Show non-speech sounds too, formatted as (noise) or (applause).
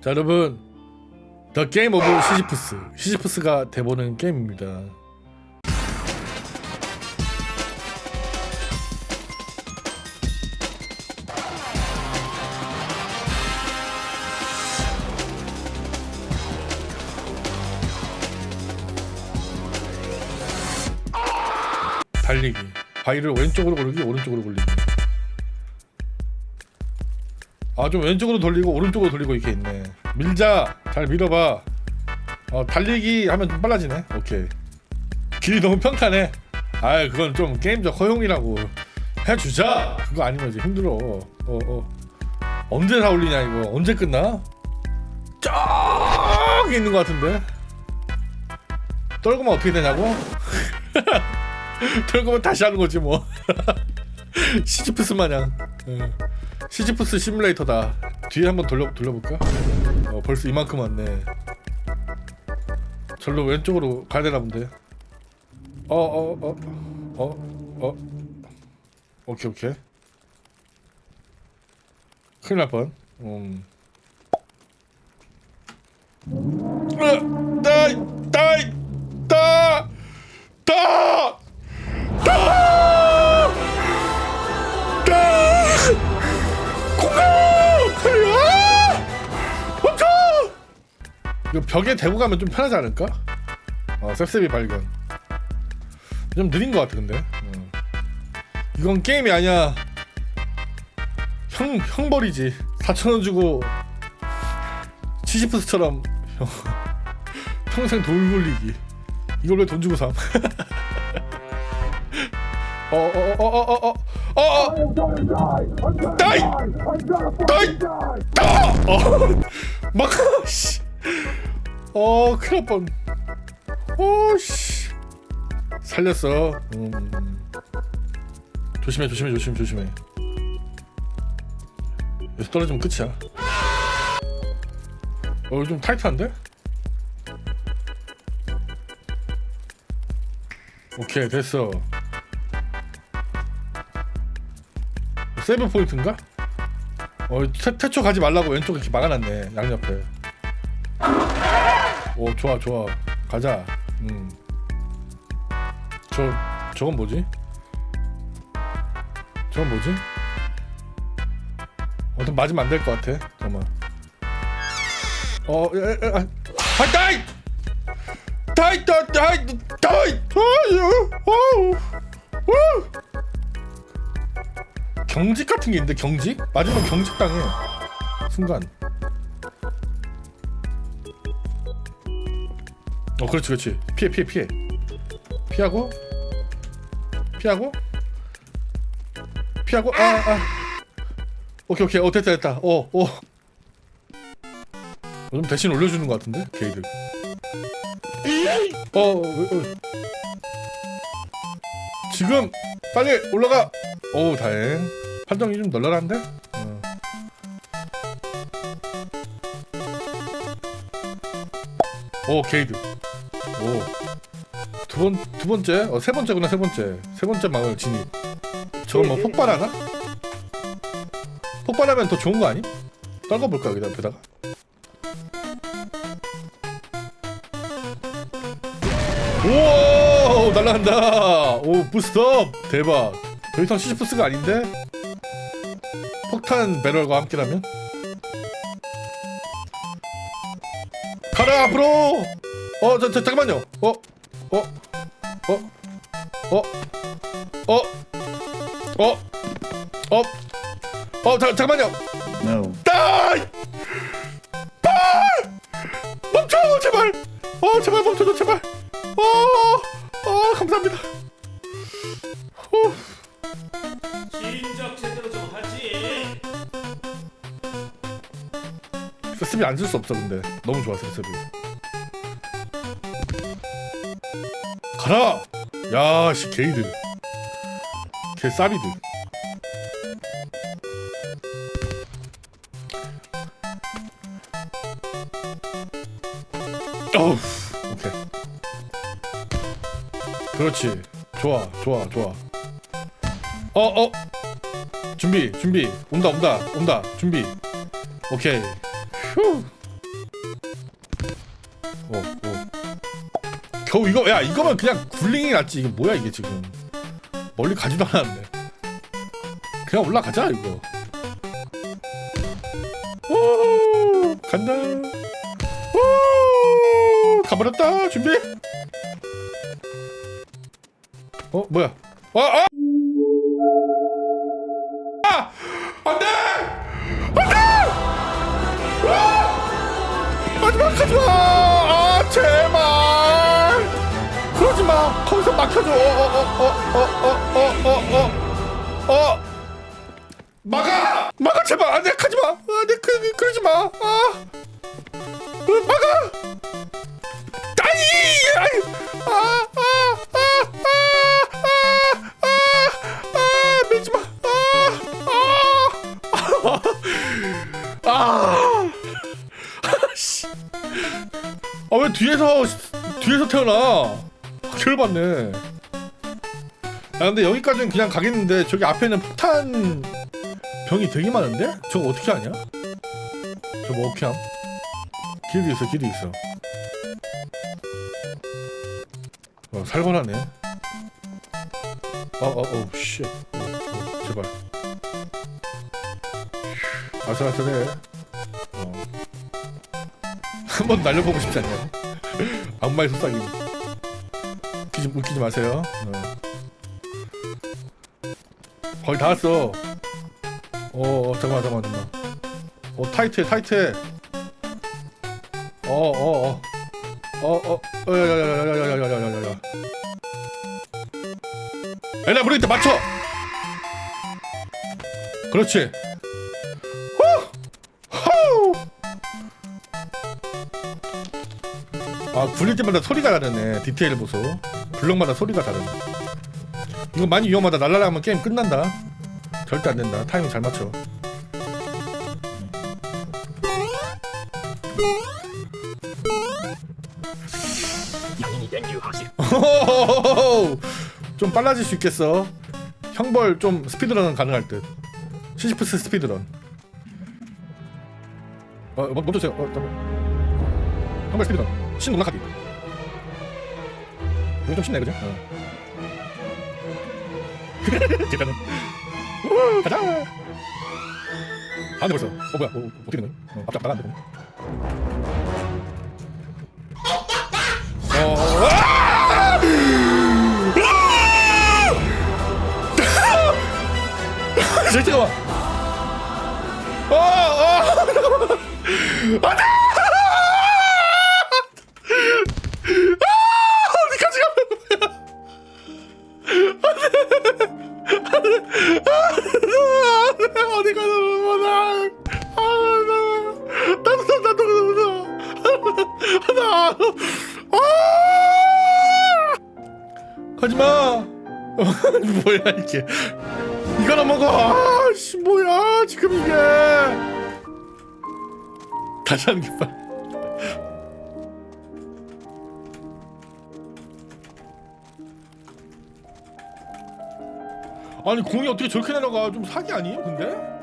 자 여러분. 더 게임 오브 시지프스 시지프스가 돼보는 게임입니다. 달리기. 바위를 왼쪽으로 고르기 오른쪽으로 굴리기 아 좀 왼쪽으로 돌리고 오른쪽으로 돌리고 이렇게 있네. 밀자. 잘 밀어봐. 어 달리기 하면 좀 빨라지네. 오케이. 길이 너무 평탄해. 아 그건 좀 게임적 허용이라고 해주자. 그거 아니면 이제 힘들어. 어어. 언제 다 올리냐 이거? 언제 끝나? 저기 있는 것 같은데? 떨구면 어떻게 되냐고? (laughs) 떨구면 다시 하는 거지 뭐. (laughs) 시지프스 마냥. 응. 시지프스 시뮬레이터다. 뒤에 한번 돌려 돌려볼까? 어 벌써 이만큼 왔네. 절로 왼쪽으로 가야 되나 본데. 어어 어어 어. 오케이 오케이. 큰일 날 뻔. 음. 으, 따이 따이 벽에 대고 가면 좀 편하지 않을까? 어, 셉셉이 발견. 좀 느린 것 같아 근데. 어. 이건 게임이 아니야. 형 형벌이지. 4천 원 주고 치지프스처럼 (laughs) 평생 돌 굴리기. 이걸 왜 돈 주고 삼? 어어어어어어어 (laughs) 어, 어, 어, 따이! 따이! 따! 어, (laughs) 막, 씨. 어, 큰일 날 뻔. 어, 씨. 살렸어. 음. 조심해, 조심해, 조심, 조심해. 여기서 떨어지면 끝이야. 어, 좀 타이트한데? 오케이, 됐어. 세이브 포인트인가? 어 태, 태초 가지 말라고 왼쪽 이렇게 막아놨네 양옆에 오 좋아 좋아. 가자. 음저 저건 뭐지? 저건 뭐지? 어떤 맞으면 안 될 것 같아. 잠깐만. 어 에, 에, 아, 아 다이! 다이 다이 다이! 다이 경직 같은 게 있는데 경직? 맞으면 경직 당해. 순간 어 그렇지 그렇지. 피해 피해 피해. 피하고? 피하고? 피하고? 아 아. 오케이 오케이. 어 됐다 됐다. 어어. 좀 대신 올려주는 것 같은데? 게이들. 어, 어, 어. 지금 빨리 올라가. 오 다행. 판정이 좀 널널한데? 어. 오 게이드 오두 번 두 번째? 어 세 번째구나 세 번째. 세 번째 마을 진입. 저건 뭐 폭발하나? 폭발하면 더 좋은 거 아니? 떨궈볼까 여기다 옆에다가? 우와! 날라간다! 오 부스트업! 대박! 더 이상 시지프스가 아닌데? 폭탄 배럴과 함께라면? 가라 앞으로 어 저 저, 잠깐만요. 어 어 어 어 어 어 어 어 자, 잠깐만요. No. 따이 빠 멈춰 제발! 어 제발 멈춰줘 제발. 어 어 감사합니다. 어. 진작 제대로 좀 하지. 세습이 안쓸수 없어 근데. 너무 좋아 세습이 가라! 야씨 게이드 개 사비드 어우 오케이. 그렇지. 좋아 좋아 좋아. 어어. 준비 준비. 온다 온다 온다. 준비. 오케이. 휴 겨우 이거 야 이거면 그냥 굴링이 낫지. 이게 뭐야 이게 지금. 멀리 가지도 않았는데. 그냥 올라가자 이거. 오 간다. 오 가버렸다 준비. 어 뭐야? 아, 아! 아! 안돼! 안돼! 마지막 가지마 막혀줘. 어 어 어 어 어 어 어 어 어, 막아! 막아 제발. 안돼 가지 마. 안돼 그, 그 러지 마. 아. 어, 막아! 아이 아이 아아아아 아 아 아 밀지마. 아아 아 (laughs) 씨. 아 왜 뒤에서 뒤에서 태어나? 열받네. 아 근데 여기까지는 그냥 가겠는데 저기 앞에는 폭탄 병이 되게 많은데? 저거 어떻게 하냐? 저거 어떻게 함? 길이 있어 길이 있어. 어 살벌하네. 어어어 씨. 어, 어, 제발. 아슬아슬해. 어. (laughs) 한번 날려보고 싶지 않냐? 악마의 속삭임. 웃기지, 웃기지 마세요. 어. 거의 다 왔어. 어, 어 잠깐만, 잠깐만, 잠깐만. 어, 타이트해, 타이트해. 어, 어, 어. 어, 어, 어, 야, 야, 야, 야, 야, 야, 야, 야, 야, 야, 야. 에나 브레이트 맞춰! 그렇지. 아 굴릴 때마다 소리가 다르네 디테일 보소 블럭마다 소리가 다르네. 이거 많이 위험하다. 날라가면 게임 끝난다. 절대 안 된다. 타이밍 잘 맞춰. 좀 빨라질 수 있겠어. 형벌 좀 스피드런은 가능할 듯. 시시프스 스피드런. 어 뭐, 멈춰주세요. 어 잠깐만. 형벌 스피드런. 신 농락하기 이거 좀 쉽네 그죠? 어. 일단은 우, 가자 안돼 벌써 어 뭐야 어, 어떻게 된 거야? 어, 나가는데 어, 아! 아! 잠깐만 어, 어, 안돼 나, 아, 가지마. (laughs) 뭐야 이게? 이거나 먹어. 아씨 뭐야 지금 이게? 다시 게 빨리. 아니 공이 어떻게 저렇게 내려가 좀 사기 아니에요 근데?